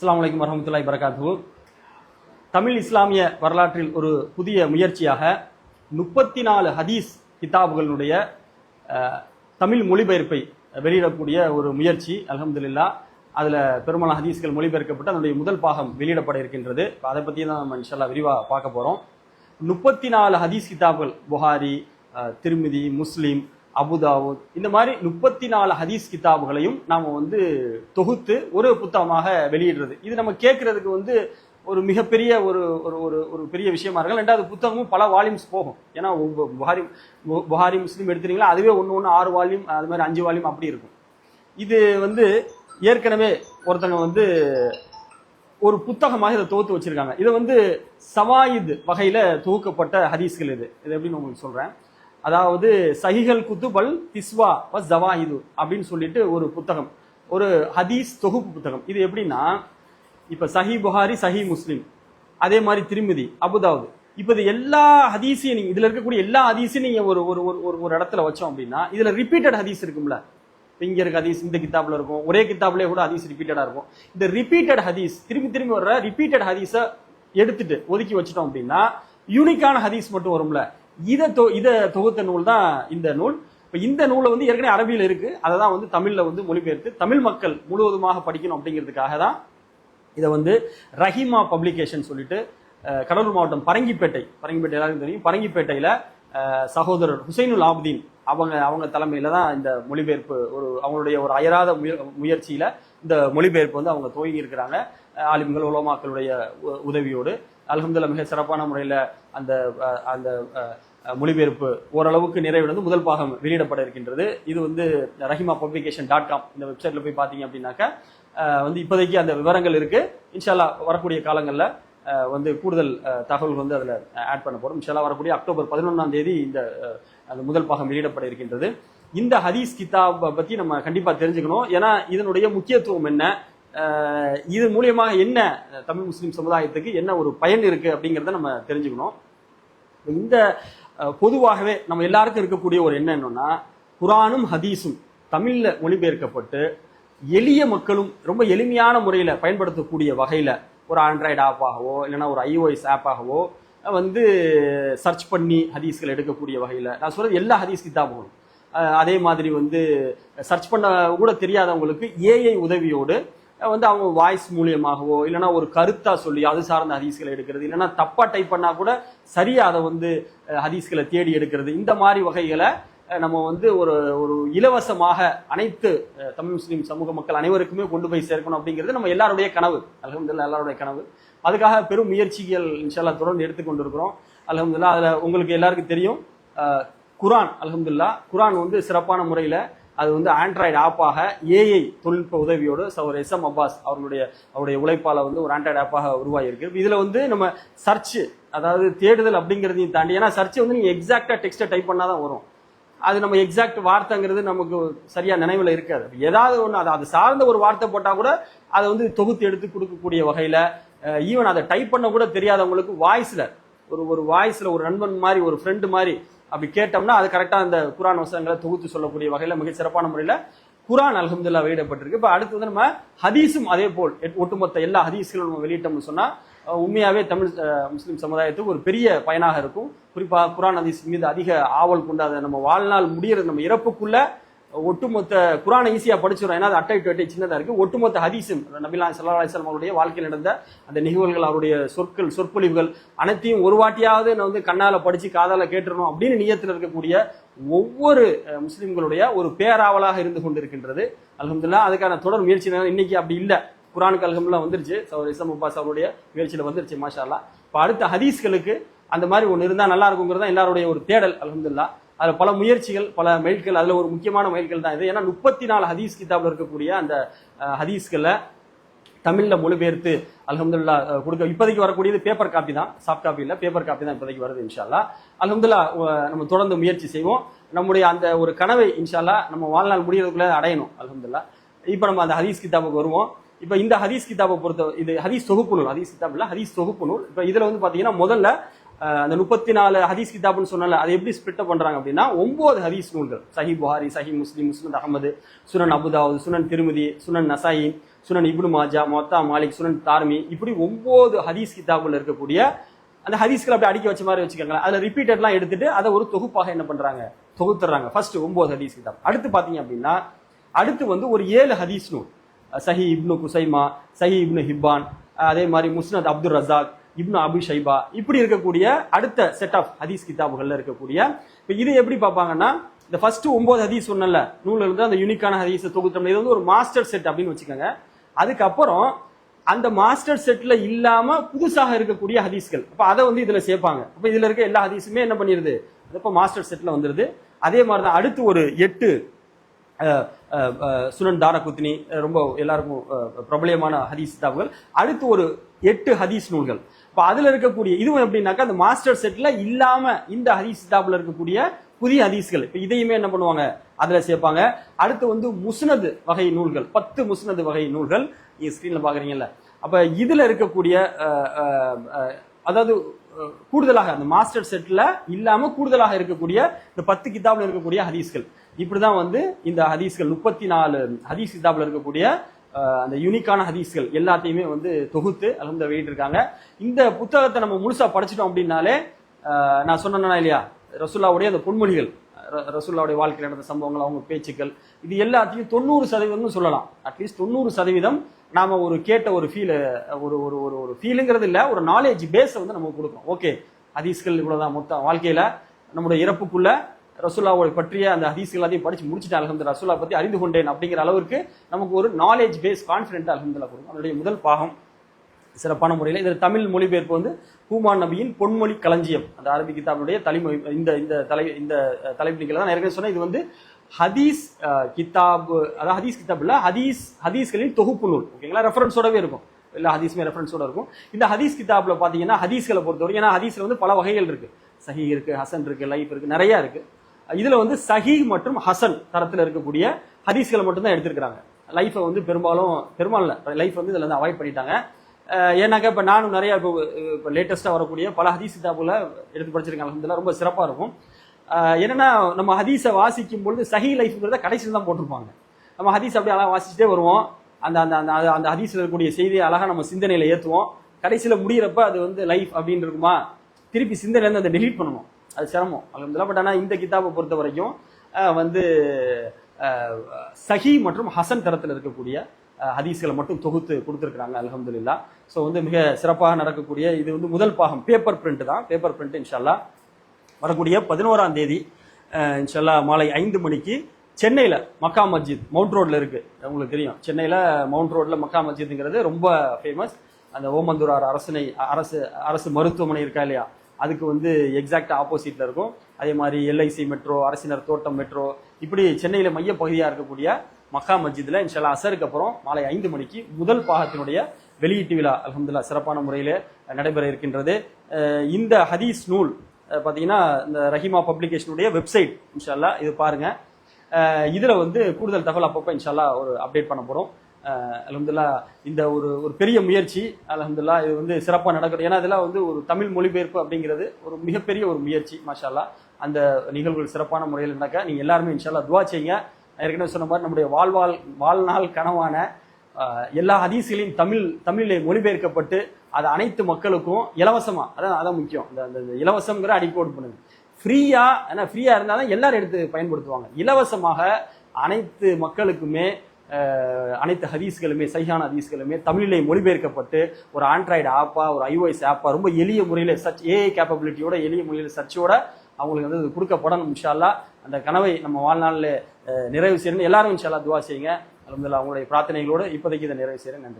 அஸ்ஸலாமு அலைக்கும் வரஹ்மத்துல்லாஹி தமிழ் இஸ்லாமிய வரலாற்றில் ஒரு புதிய முயற்சியாக முப்பத்தி நாலு ஹதீஸ் கிதாபுகளுடைய தமிழ் மொழிபெயர்ப்பை வெளியிடக்கூடிய ஒரு முயற்சி அல்ஹம்துலில்லா. அதில் பெரும்பாலான ஹதீஸ்கள் மொழிபெயர்க்கப்பட்டு அதனுடைய முதல் பாகம் வெளியிடப்பட இருக்கின்றது. அதை பற்றி தான் நம்ம இன்ஷால்லா விரிவாக பார்க்க போகிறோம் முப்பத்தி நாலு ஹதீஸ் கிதாபுகள் புகாரி திருமிதி முஸ்லீம் அபுதாவுத். இந்த மாதிரி முப்பத்தி நாலு ஹதீஸ் கிதாபுகளையும் நாம வந்து தொகுத்து ஒரு புத்தகமாக வெளியிடுறது. இது நம்ம கேட்கறதுக்கு வந்து ஒரு மிகப்பெரிய ஒரு ஒரு ஒரு ஒரு பெரிய விஷயமா இருக்கும் ரெண்டாவது புத்தகமும் பல வால்யூம்ஸ் போகும். ஏன்னா புகாரி புகாரி முஸ்லீம் எடுத்துட்டீங்களா அதுவே ஒன்று ஒன்று ஆறு வால்யூம் அது மாதிரி அஞ்சு வால்யூம் அப்படி இருக்கும். இது வந்து ஏற்கனவே ஒருத்தங்க வந்து ஒரு புத்தகமாக இதை தொகுத்து வச்சிருக்காங்க. இது வந்து சவாயித் வகையில் தொகுக்கப்பட்ட ஹதீஸ்கள் இது. இது எப்படின்னு உங்களுக்கு சொல்கிறேன் அதாவது சஹிகல் குத்துபல் திஸ்வா வ ஜவாஹிது அப்படின்னு சொல்லிட்டு ஒரு புத்தகம். ஒரு ஹதீஸ் தொகுப்பு புத்தகம். இது எப்படின்னா இப்ப சஹி புகாரி சஹி முஸ்லீம். அதே மாதிரி திருமதி அபுதாவுது. இப்போ இது எல்லா ஹதீஸையும் நீங்கள் இதில் இருக்கக்கூடிய எல்லா ஹதீஸையும் நீங்கள் ஒரு ஒரு ஒரு ஒரு- ஒரு இடத்துல வச்சோம் அப்படின்னா இதில் ரிப்பீட்டட் ஹதீஸ் இருக்கும்ல. இங்கே இருக்க ஹதீஸ் இந்த கித்தாப்பில் இருக்கும். ஒரே கித்தாப்லேயே கூட ஹதீஸ் ரிப்பீட்டடாக இருக்கும். இந்த ரிப்பீட்டட் ஹதீஸ் திரும்பி திரும்பி வர்ற ரிப்பீட்டட் ஹதீஸை எடுத்துட்டு ஒதுக்கி வச்சிட்டோம் அப்படின்னா யூனிக்கான ஹதீஸ் மட்டும் வரும்ல. இதை தொ- இதை தொகுத்த நூல் தான் இந்த நூல். இப்போ இந்த நூலை வந்து ஏற்கனவே அரபியில் இருக்கு. அதை தான் வந்து தமிழில் வந்து மொழிபெயர்த்து தமிழ் மக்கள் முழுவதுமாக படிக்கணும் அப்படிங்கிறதுக்காக தான் இதை வந்து ரஹிமா பப்ளிகேஷன் சொல்லிட்டு கடலூர் மாவட்டம் பரங்கிப்பேட்டை பரங்கிப்பேட்டை எல்லாருக்கும் தெரியும். பரங்கிப்பேட்டையில் சகோதரர் ஹுசைனுல் ஆப்தீன் அவங்க அவங்க தலைமையில தான் இந்த மொழிபெயர்ப்பு ஒரு அவங்களுடைய ஒரு அயராத முய முயற்சியில இந்த மொழிபெயர்ப்பு வந்து அவங்க துவங்கி இருக்கிறாங்க. ஆலிம்கள் உலமாக்களுடைய உ- உதவியோடு. அல்ஹம்துலில்லாஹ் மிக சிறப்பான முறையில் அந்த அந்த மொழிபெயர்ப்பு ஓரளவுக்கு நிறைவடைந்து முதல் பாகம் வெளியிடப்பட இருக்கின்றது. இது வந்து ரஹிமா பப்ளிகேஷன் டாட் காம் இந்த வெப்சைட்ல போய் பார்த்தீங்க அப்படின்னாக்கா வந்து இப்போதைக்கு அந்த விவரங்கள் இருக்கு. இன்ஷால்லா வரக்கூடிய காலங்களில் வந்து கூடுதல் தகவல் வந்து அதில் ஆட் பண்ண போகிறோம் இன்ஷால்லா வரக்கூடிய அக்டோபர் பதினொன்றாம் தேதி இந்த அந்த முதல் பாகம் வெளியிடப்பட இருக்கின்றது. இந்த ஹதீஸ் கிதாபை பற்றி நம்ம கண்டிப்பாக தெரிஞ்சுக்கணும். ஏன்னா இதனுடைய முக்கியத்துவம் என்ன? இது மூலியமாக என்ன தமிழ் முஸ்லீம் சமுதாயத்துக்கு என்ன ஒரு பயன் இருக்குது அப்படிங்கிறத நம்ம தெரிஞ்சுக்கணும். இந்த பொதுவாகவே நம்ம எல்லாருக்கும் இருக்கக்கூடிய ஒரு எண்ணம் என்னன்னா குரானும் ஹதீஸும் தமிழ்ல மொழிபெயர்க்கப்பட்டு எளிய மக்களும் ரொம்ப எளிமையான முறையில் பயன்படுத்தக்கூடிய வகையில் ஒரு ஆண்ட்ராய்டு ஆப்பாகவோ இல்லைன்னா ஒரு ஐஓஎஸ் ஆப்பாகவோ வந்து சர்ச் பண்ணி ஹதீஸ்கள் எடுக்கக்கூடிய வகையில் நான் சொல்கிறது எல்லா ஹதீஸ் கிதாபுகளும் போகணும். அதே மாதிரி வந்து சர்ச் பண்ண கூட தெரியாதவங்களுக்கு ஏஐ உதவியோடு வந்து அவங்க வாய்ஸ் மூலியமாகவோ இல்லைன்னா ஒரு கருத்தா சொல்லி அது சார்ந்த ஹதீஸ்களை எடுக்கிறது. இல்லைன்னா தப்பா டைப் பண்ணா கூட சரியா அதை வந்து ஹதீஸ்களை தேடி எடுக்கிறது. இந்த மாதிரி வகைகளை நம்ம வந்து ஒரு ஒரு இலவசமாக அனைத்து தமிழ் முஸ்லீம் சமூக மக்கள் அனைவருக்குமே கொண்டு போய் சேர்க்கணும் அப்படிங்கிறது நம்ம எல்லாருடைய கனவு. அல்ஹம்துலில்லாஹ் எல்லாருடைய கனவு. அதுக்காக பெரும் முயற்சிகள் இன்ஷால்லா தொடர்ந்து எடுத்துக்கொண்டிருக்கிறோம் அல்ஹம்துலில்லாஹ் அதில் உங்களுக்கு எல்லாருக்கும் தெரியும் குரான் அல்ஹம்துலில்லாஹ் குரான் வந்து சிறப்பான முறையில் அது வந்து ஆண்ட்ராய்டு ஆப்பாக ஏஐ தொழில்நுட்ப உதவியோடு சவர் எஸ் எம் அப்பாஸ் அவருடைய அவருடைய உழைப்பால் வந்து ஒரு ஆண்ட்ராய்டு ஆப்பாக உருவாகியிருக்கு. இதில் வந்து நம்ம சர்ச்சு அதாவது தேடுதல் அப்படிங்கிறதையும் தாண்டி ஏன்னா சர்ச்சை வந்து நீங்கள் எக்ஸாக்டாக டெக்ஸ்ட்டை டைப் பண்ணாதான் வரும். அது நம்ம எக்ஸாக்ட் வார்த்தைங்கிறது நமக்கு சரியா நினைவில் இருக்காது. ஏதாவது ஒன்று அது அது சார்ந்த ஒரு வார்த்தை போட்டால் கூட அதை வந்து தொகுத்து எடுத்து கொடுக்கக்கூடிய வகையில் ஈவன் அதை டைப் பண்ண கூட தெரியாதவங்களுக்கு வாய்ஸில் ஒரு ஒரு வாய்ஸில் ஒரு நண்பன் மாதிரி ஒரு ஃப்ரெண்டு மாதிரி அப்படி கேட்டோம்னா அது கரெக்டாக அந்த குரான் வசனங்களை தொகுத்து சொல்லக்கூடிய வகையில் மிக சிறப்பான முறையில் குரான் அலகம்துல்லா வெளியிடப்பட்டிருக்கு. இப்போ அடுத்து வந்து நம்ம ஹதீஸும் அதே போல் எட்- ஒட்டுமொத்த எல்லா ஹதீஸ்களும் நம்ம வெளியிட்டோம்னு சொன்னால் உண்மையாகவே தமிழ் முஸ்லீம் சமுதாயத்துக்கு ஒரு பெரிய பயனாக இருக்கும். குறிப்பாக குரான் ஹதீஸ் மீது அதிக ஆவல் கொண்டு அதை நம்ம வாழ்நாள் முடியறது நம்ம இறப்புக்குள்ள ஒட்டுமொத்த குரானை ஈஸியாக படிச்சிடும் ஏன்னா அது அட்டை டு அட்டை சின்னதாக இருக்குது ஒட்டுமொத்த ஹதீஸும் நபிலா சல்லா அலிஸ்லாம் அவருடைய வாழ்க்கையில் நடந்த அந்த நிகழ்வுகள் அவருடைய சொற்கள் சொற்பொழிவுகள் அனைத்தையும் ஒரு வாட்டியாவது நான் வந்து கண்ணால் படித்து காதால் கேட்டுருணும் அப்படின்னு நியத்தில் இருக்கக்கூடிய ஒவ்வொரு முஸ்லீம்களுடைய ஒரு பேராவலாக இருந்து கொண்டிருக்கின்றது. அலமதுல்லா அதுக்கான தொடர் முயற்சி இன்னைக்கு அப்படி இல்லை. குரானுக்கு அல்ஹம்துலில்லாஹ் வந்துருச்சு. சௌர் இஸ்லாம் அப்பாஸ் அவருடைய முயற்சியில் வந்துருச்சு மாஷா அல்லாஹ் அடுத்த ஹதீஸ்களுக்கு அந்த மாதிரி ஒன்று இருந்தால் நல்லா இருக்குங்கிறது தான் எல்லாருடைய ஒரு தேடல் அலமதுல்லா அதில் பல முயற்சிகள் பல மைல்கள் அதில் ஒரு முக்கியமான மைல்கள் தான் இது. ஏன்னா முப்பத்தி நாலு ஹதீஸ் கிதாபில் இருக்கக்கூடிய அந்த ஹதீஸ்களை தமிழில் மொழிபெயர்த்து அலமதுல்லா கொடுக்க இப்போதைக்கு வரக்கூடியது பேப்பர் காப்பி தான். சாஃப்ட் காப்பி இல்லை பேப்பர் காப்பி தான் இப்போதைக்கு வருது இன்ஷால்லா. அலமதுல்லா நம்ம தொடர்ந்து முயற்சி செய்வோம். நம்முடைய அந்த ஒரு கனவை இன்ஷால்லா நம்ம வாழ்நாள் முடியறதுக்குள்ளே அடையணும் அலமதுல்லா இப்போ நம்ம அந்த ஹதீஸ் கிதாபுக்கு வருவோம். இப்போ இந்த ஹதீஸ் கிதாபை பொறுத்த இது ஹதீஸ் தொகுப்பு நூல் ஹதீஸ் கிதாப் இல்லை ஹதீஸ் தொகுப்பு நூல். இப்போ இதில் வந்து பார்த்தீங்கன்னா முதல்ல அந்த முப்பத்தி நாலு ஹதீஸ் கிதாப்னு சொன்னால அதை எப்படி ஸ்பிட் பண்றாங்க அப்படின்னா ஒன்பது ஹதீஸ் நூல்கள். சஹி புகாரி சஹி முஸ்லீம் முஸ்லிம் அகமது சுனன் அபுதாவது சுனன் திருமதி சுனன் நசாயி சுனன் இப்னு மாஜா மொத்தா மாலிக் சுனன் தார்மி இப்படி ஒன்பது ஹதீஸ் கிதாபுல இருக்கக்கூடிய அந்த ஹதீஸ்களை அப்படி அடிக்க வச்ச மாதிரி வச்சுக்கோங்களேன். அதுல ரிப்பீட்டட்லாம் எடுத்துட்டு அதை ஒரு தொகுப்பாக என்ன பண்றாங்க? தொகுத்துறாங்க ஃபர்ஸ்ட் ஒன்பது ஹதீஸ் கிதாப். அடுத்து பாத்தீங்க அப்படின்னா அடுத்து வந்து ஒரு ஏழு ஹதீஸ் நூல். சஹி இப்னு குசைமா சஹி இப்னு ஹிப்பான் அதே மாதிரி Musnad Abdul Razzaq Ibn Abu Shaybah. இப்படி இருக்கக்கூடிய அடுத்த செட் ஆஃப் ஹதீஸ் கிதாபுகள்ல இருக்கக்கூடிய இப்போ இது எப்படி பார்ப்பாங்கன்னா இந்த ஃபர்ஸ்ட் ஒன்பது ஹதீஸ் சொன்னல நூலில் இருந்து அந்த யூனிக்கான ஹதீஸ் தொகுத்தோம் இது வந்து ஒரு மாஸ்டர் செட் அப்படின்னு வச்சுக்கோங்க. அதுக்கப்புறம் அந்த மாஸ்டர் செட்ல இல்லாம புதுசாக இருக்கக்கூடிய ஹதீஸ்கள் அப்ப அதை வந்து இதுல சேர்ப்பாங்க. அப்ப இதுல இருக்க எல்லா ஹதீஸுமே என்ன பண்ணிருது? இப்போ மாஸ்டர் செட்ல வந்துருது. அதே மாதிரி தான் அடுத்து ஒரு எட்டு சுனன் தாரகுத்னி ரொம்ப எல்லாருக்கும் பிரபலமான பிரபலியமான ஹதீஸ் கிதாபுகள். அடுத்து ஒரு எட்டு ஹதீஸ் நூல்கள். இப்போ அதுல இருக்கக்கூடிய இதுவும் எப்படின்னாக்கா அந்த மாஸ்டர் செட்ல இல்லாம இந்த ஹதீஸ் கிதாபில் இருக்கக்கூடிய புதிய ஹதீஸ்கள். இப்போ இதையுமே என்ன பண்ணுவாங்க? அதுல சேர்ப்பாங்க. அடுத்து வந்து முஸ்னது வகை நூல்கள். பத்து முஸ்னது வகை நூல்கள். நீங்க ஸ்க்ரீனில் பாக்குறீங்கல்ல. அப்ப இதுல இருக்கக்கூடிய அஹ், அதாவது கூடுதலாக அந்த மாஸ்டர் செட்ல இல்லாம கூடுதலாக இருக்கக்கூடிய இந்த பத்து கிதாப்ல இருக்கக்கூடிய ஹதீஸ்கள். இப்படிதான் வந்து இந்த ஹதீஸ்கள் முப்பத்தி நாலு ஹதீஸ் கிதாபில் இருக்கக்கூடிய அந்த யூனிக்கான ஹதீஸ்கள் எல்லாத்தையுமே வந்து தொகுத்து அலமத வெளியிட்டிருக்காங்க. இந்த புத்தகத்தை நம்ம முழுசா படிச்சிட்டோம் அப்படின்னாலே நான் சொன்னேன்னா இல்லையா ரசுல்லாவுடைய அந்த பொன்மொழிகள் ர- வாழ்க்கையில் நடந்த சம்பவங்கள் அவங்க பேச்சுக்கள் இது எல்லாத்தையும் தொண்ணூறு சதவீதம்னு சொல்லலாம். அட்லீஸ்ட் தொண்ணூறு சதவீதம் நாம ஒரு கேட்ட ஒரு ஃபீல் ஒரு ஒரு ஒரு ஒரு ஃபீலுங்கிறது இல்லை ஒரு நாலேஜ் பேஸை வந்து நம்ம கொடுக்குறோம். ஓகே ஹதீஸ்கள் இவ்வளோதான் மொத்தம். வாழ்க்கையில நம்முடைய இறப்புக்குள்ள ரசூல்லாவை பற்றிய அந்த ஹதீஸ் எல்லாத்தையும் படிச்சு முடிச்சுட்டு அலமது ரசூல்லா பற்றி அறிந்து கொண்டேன் அப்படிங்கிற அளவுக்கு நமக்கு ஒரு நாலேஜ் பேஸ் கான்ஃபிடென்ட் அலமதுல்லா கொடுக்கும் அதனுடைய முதல் பாகம் சிறப்பான முறையில் இதில் தமிழ் மொழிபெயர்ப்பு வந்து ஹூமான் நபியின் பொன்மொழி களஞ்சியம். அந்த அரபி கிதாபுடைய தலைமொழி இந்த இந்த தலை இந்த தலைப்பினிகளை தான் நான் ஏற்கனவே சொன்னேன். இது வந்து ஹதீஸ் அஹ், கிதாப் அதாவது ஹதீஸ் கிதாப் இல்லை ஹதீஸ் ஹதீஸ்களின் தொகுப்பு நூல் ஓகேங்களா ரெஃபரன்ஸோடவே இருக்கும். எல்லா ஹதீஸுமே ரெஃபரன்ஸோட இருக்கும். இந்த ஹதீஸ் கிதாப்ல பார்த்தீங்கன்னா ஹதீஸ்களை பொறுத்தவரைக்கும் ஏன்னா ஹதீஸில் வந்து பல வகைகள் இருக்குது சஹி இருக்குது ஹசன் இருக்குது லைஃப் இருக்குது நிறையா இருக்குது இதுல வந்து சஹி மற்றும் ஹசன் தரத்துல இருக்கக்கூடிய ஹதீஸ்களை மட்டும்தான் எடுத்திருக்கிறாங்க. லைஃப்பை லைஃபை வந்து பெரும்பாலும் பெரும்பாலும் லைஃப் வந்து இதுல இருந்து அவாய்ட் பண்ணிட்டாங்க. ஏன்னாக்கா இப்போ நானும் நிறையா இப்போ இப்போ லேட்டஸ்ட்டாக வரக்கூடிய பல ஹதீஸ் கிதாபுல எடுத்து படிச்சிருக்கேன். அல்ஹம்துலில்லாஹ் ரொம்ப சிறப்பாக இருக்கும். என்னன்னா நம்ம ஹதீஸை வாசிக்கும் பொழுது சஹி லைஃப்ங்கிறத கடைசியில் தான் போட்டிருப்பாங்க. நம்ம ஹதீஸ் அப்படியே அழகாக வாசிச்சுட்டே வருவோம். அந்த அந்த அந்த அந்த- ஹதீஸில் இருக்கக்கூடிய செய்தியை அழகாக நம்ம சிந்தனையில் ஏற்றுவோம் கடைசியில் முடியிறப்ப அது வந்து லைஃப் அப்படின்னு இருக்குமா? திருப்பி சிந்தனையிலேருந்து அதை டெலீட் பண்ணணும். அது சிரமம் அலமதுல்லா பட் ஆனால் இந்த கிதாபை பொறுத்த வரைக்கும் வந்து சஹி மற்றும் ஹசன் தரத்தில் இருக்கக்கூடிய ஹதீஸ்களை மட்டும் தொகுத்து கொடுத்துருக்காங்க அலமதுல்லா ஸோ வந்து மிக சிறப்பாக நடக்கக்கூடிய இது வந்து முதல் பாகம் பேப்பர் பிரிண்ட் தான். பேப்பர் பிரிண்ட் இன்ஷால்லா வரக்கூடிய பதினோராம் தேதி இன்ஷால்லா மாலை ஐந்து மணிக்கு சென்னையில் மக்கா மஸ்ஜித் மவுண்ட் ரோடில் இருக்குது உங்களுக்கு தெரியும். சென்னையில் மவுண்ட் ரோடில் மக்கா மஸ்ஜித்ங்கிறது ரொம்ப ஃபேமஸ் அந்த ஓமந்தூரார் அரசனை அரசு அரசு மருத்துவமனை இருக்கா இல்லையா? அதுக்கு வந்து எக்ஸாக்ட் ஆப்போசிட்ல இருக்கும். அதே மாதிரி எல்ஐசி மெட்ரோ அரசினர் தோட்டம் மெட்ரோ இப்படி சென்னையில் மைய பகுதியாக இருக்கக்கூடிய மக்கா மஸ்ஜித்ல இன்ஷால்லா அசருக்கு அப்புறம் மாலை ஐந்து மணிக்கு முதல் பாகத்தினுடைய வெளியீட்டு விழா அலமதுல்லா சிறப்பான முறையில் நடைபெற இருக்கின்றது. இந்த ஹதீஸ் நூல் பார்த்தீங்கன்னா இந்த ரஹிமா பப்ளிகேஷனுடைய வெப்சைட் இன்ஷால்லா இது பாருங்க. இதில் வந்து கூடுதல் தகவல் அப்பப்போ இன்ஷால்லா ஒரு அப்டேட் பண்ண போகிறோம் அலமதுல்லா இந்த ஒரு ஒரு பெரிய முயற்சி அலமதுல்லா இது வந்து சிறப்பாக நடக்கிறது ஏன்னா இதெல்லாம் வந்து ஒரு தமிழ் மொழிபெயர்ப்பு அப்படிங்கிறது ஒரு மிகப்பெரிய ஒரு முயற்சி மாஷால்லா அந்த நிகழ்வுகள் சிறப்பான முறையில் நடக்க நீங்கள் எல்லாருமே இன்ஷால்லா துவா செய்யுங்க. ஏற்கனவே சொன்ன மாதிரி நம்முடைய வாழ்வாள் வாழ்நாள் கனவான எல்லா ஹதீஸ்களையும் தமிழ் தமிழிலே மொழிபெயர்க்கப்பட்டு அது அனைத்து மக்களுக்கும் இலவசமாக அதான் அதான் முக்கியம். இந்த அந்த இலவசங்கிற அடிக்கோடு பண்ணுங்க. ஃப்ரீயா ஏன்னா இருந்தால் தான் எல்லாரும் எடுத்து பயன்படுத்துவாங்க. இலவசமாக அனைத்து மக்களுக்குமே அனைத்து ஹதீஸ்களுமே சைஹான ஹதீஸ்களுமே தமிழிலே மொழிபெயர்க்கப்பட்டு ஒரு ஆண்ட்ராய்டு ஆப்பாக ஒரு ஐஓஎஸ் ஆப்பாக ரொம்ப எளிய முறையில் சர்ச் ஏஐ கேப்பபிலிட்டியோட எளிய முறையில் சர்ச்சோட அவங்களுக்கு வந்து இது கொடுக்கப்படணும் இன்ஷால்லா அந்த கனவை நம்ம வாழ்நாளில் நிறைவு செய்யணும் எல்லாரும் இன்ஷால்லா துவா செய்யுங்க. அலமதுல்லா அவங்களுடைய பிரார்த்தனைகளோடு இப்போதைக்கு இதை நிறைவு செய்கிறேன் நன்றி.